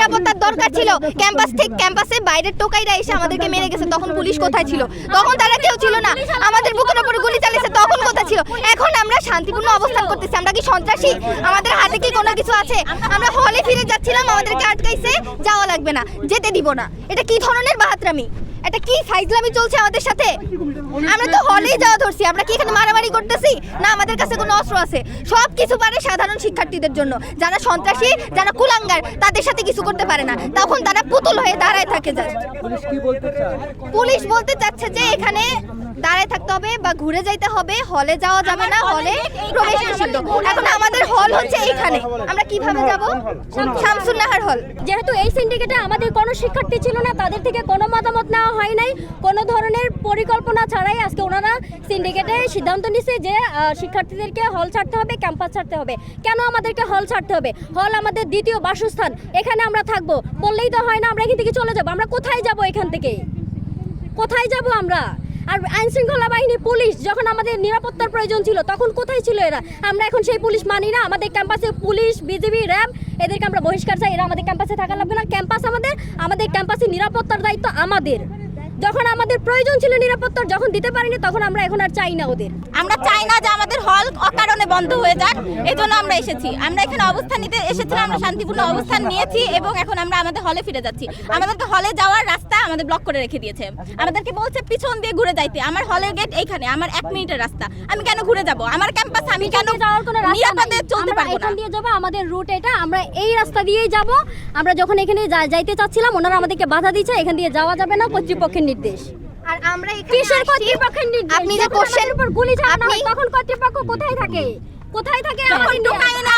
নিরাপত্তার দরকার ছিল। ক্যাম্পাস থেকে ক্যাম্পাসে বাইরের টোকাইরা এসে আমাদেরকে মেরে গেছে। তখন পুলিশ কোথায় ছিল? তখন তারা কেউ ছিল না। আমাদের বুকের উপরে গুলি চালিয়েছে। তখন কোথায় ছিল? এখন আমরা শান্তিপূর্ণ অবস্থান করতেছি। আমরা কি সন্ত্রাসী? আমাদের হাতে কি কোনো কিছু আছে? আমরা হলে ফিরে যাচ্ছিলাম। আমাদেরকে আটকাইছে। যাওয়া লাগবে না। যেতে দিব না। এটা কি ধরনের বাহাত্রামি? এটা কি ফাইজলামি চলছে আমাদের সাথে? আমরা তো হলেই যাওয়া ধরছি আমরা কি এখানে মারামারি করতেছি? না আমাদের কাছে কোনো অস্ত্র আছে। সব কিছু পারে সাধারণ শিক্ষার্থীদের জন্য। যারা সন্ত্রাসী যারা কুলাঙ্গার তাদের সাথে কিছু করতে পারে না। তখন তারা পুতুল হয়ে দাঁড়ায় থাকে জাস্ট। পুলিশ বলতে চাচ্ছে যে এখানে দাঁড়ায় থাকতে হবে বা ঘুরে যাইতে হবে হলে যাওয়া যাবে না হলে প্রবেশ নিষিদ্ধ। এখন এইখানে আমরা কীভাবে যাব? শামসুন নাহার হল। যেহেতু এই সিন্ডিকেটে আমাদের কোনো শিক্ষার্থী ছিল না, তাদের থেকে কোনো মতামত নেওয়া হয় নাই। কোনো ধরনের পরিকল্পনা ছাড়াই আজকে ওনারা সিন্ডিকেটে সিদ্ধান্ত নিছে যে শিক্ষার্থীদেরকে হল ছাড়তে হবে, ক্যাম্পাস ছাড়তে হবে। কেন আমাদেরকে হল ছাড়তে হবে? হল আমাদের দ্বিতীয় বাসস্থান। এখানে আমরা থাকব। বললেই তো হয় না, আমরা এখান থেকে চলে যাব। আমরা কোথায় যাব এখান থেকে কোথায় যাব আমরা? আর আইন শৃঙ্খলা বাহিনী, পুলিশ যখন আমাদের নিরাপত্তার প্রয়োজন ছিল, তখন কোথায় ছিল এরা? আমরা এখন সেই পুলিশ মানি না। আমাদের ক্যাম্পাসে পুলিশ, বিজিবি, র্যাব, এদেরকে আমরা বহিষ্কার চাই। এরা আমাদের ক্যাম্পাসে থাকা লাগবে না। ক্যাম্পাস আমাদের আমাদের ক্যাম্পাসে নিরাপত্তার দায়িত্ব আমাদের। যখন আমাদের প্রয়োজন ছিল নিরাপত্তার যখন দিতে পারিনি তখন আমরা এখন আর চাই না ওদের। আমরা চাই না যে আমাদের হল অকারণে বন্ধ হয়ে যাক এই জন্য আমরা এসেছি। আমরা এখানে অবস্থান নিতে এসেছিলাম আমরা শান্তিপূর্ণ অবস্থান নিয়েছি এবং এখন আমরা আমাদের হলে ফিরে যাচ্ছি। আমাদেরকে হলে যাওয়ার রাস্তা আমাদের ব্লক করে রেখে দিয়েছে। আমাদেরকে বলছে পিছন দিয়ে ঘুরে যাইতে। আমার হলের গেট এইখানে আমার এক মিনিটের রাস্তা। আমি কেন ঘুরে যাব? আমার ক্যাম্পাস আমি কেন যাওয়ার কোনো নিরাপদে চলতে পারব না? এখান দিয়ে যাব আমাদের রুট এটা। আমরা এই রাস্তা দিয়েই যাব। আমরা যখন এখানে যাইতে চাচ্ছিলাম ওনারা আমাদেরকে বাধা দিচ্ছে এখান দিয়ে যাওয়া যাবে না কর্তৃপক্ষের নির্দেশ। আর আমরা এখানে কিসের কর্তৃপক্ষের নির্দেশ? আপনি যে কোশ্চেন উপর গুলি চালানো হয় তখন কর্তৃপক্ষ কোথায় থাকে? কোথায় থাকে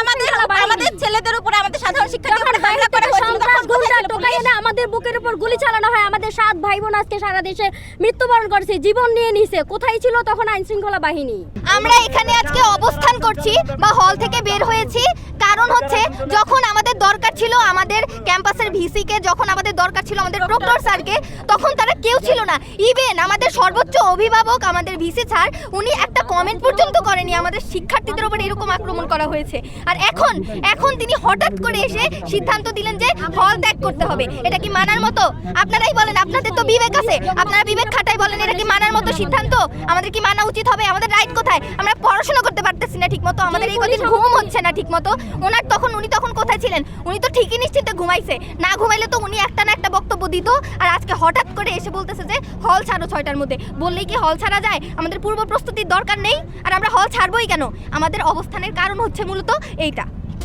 আমাদের আমাদের ছেলেদের উপরে সাধারণ উপরে হামলা করা সন্ত্রাস গুন্ডা টোকাই আমাদের বুকের উপর গুলি চালানো হয় আমাদের সাত ভাই বোন আজকে সারা দেশে মৃত্যুবরণ করেছে জীবন নিয়ে নিছে। কোথায় ছিল তখন আইন শৃঙ্খলা বাহিনী? আমরা এখানে আজকে অবস্থান করছি বা হল থেকে বের হয়েছি। কারণ হচ্ছে যখন আমাদের দরকার ছিল আমাদের ক্যাম্পাসের ভিসি কে যখন আমাদের দরকার ছিল আমাদের স্যারকে তখন তারা কেউ ছিল না। ইভেন আমাদের সর্বোচ্চ অভিভাবক আমাদের ভিসি স্যার উনি একটা কমেন্ট পর্যন্ত করেনি আমাদের শিক্ষার্থীদের উপর এরকম আক্রমণ করা হয়েছে। আর এখন এখন তিনি হঠাৎ করে এসে সিদ্ধান্ত দিলেন যে হল ত্যাগ করতে হবে। এটা কি মানার মতো? আপনারাই বলেন, আপনাদের তো বিবেক আছে। আপনারা বিবেক খাটাই বলেন, এটা কি মানার মতো সিদ্ধান্ত? আমাদের কি মানা উচিত হবে? আমাদের রাইট কোথায়? আমরা পড়াশোনা করতে পারতেছি না ঠিক মতো আমাদের এই কদিন ঘুম হচ্ছে না ঠিকমতো। ওনার তখন, উনি তখন কোথায় ছিলেন? উনি তো ঠিকই নিশ্চিন্তে ঘুমাইছে। না ঘুমাইলে তো উনি একটা না একটা বক্তব্য দিত। আর আজকে হঠাৎ করে এসে বলতেছে যে, হল ছাড়ো ছয়টার মধ্যে। বললেই কি হল ছাড়া যায়? আমাদের পূর্ব প্রস্তুতির দরকার নেই? আর আমরা হল ছাড়বই কেন? আমাদের অবস্থানের কারণ হচ্ছে মূলত এইটা।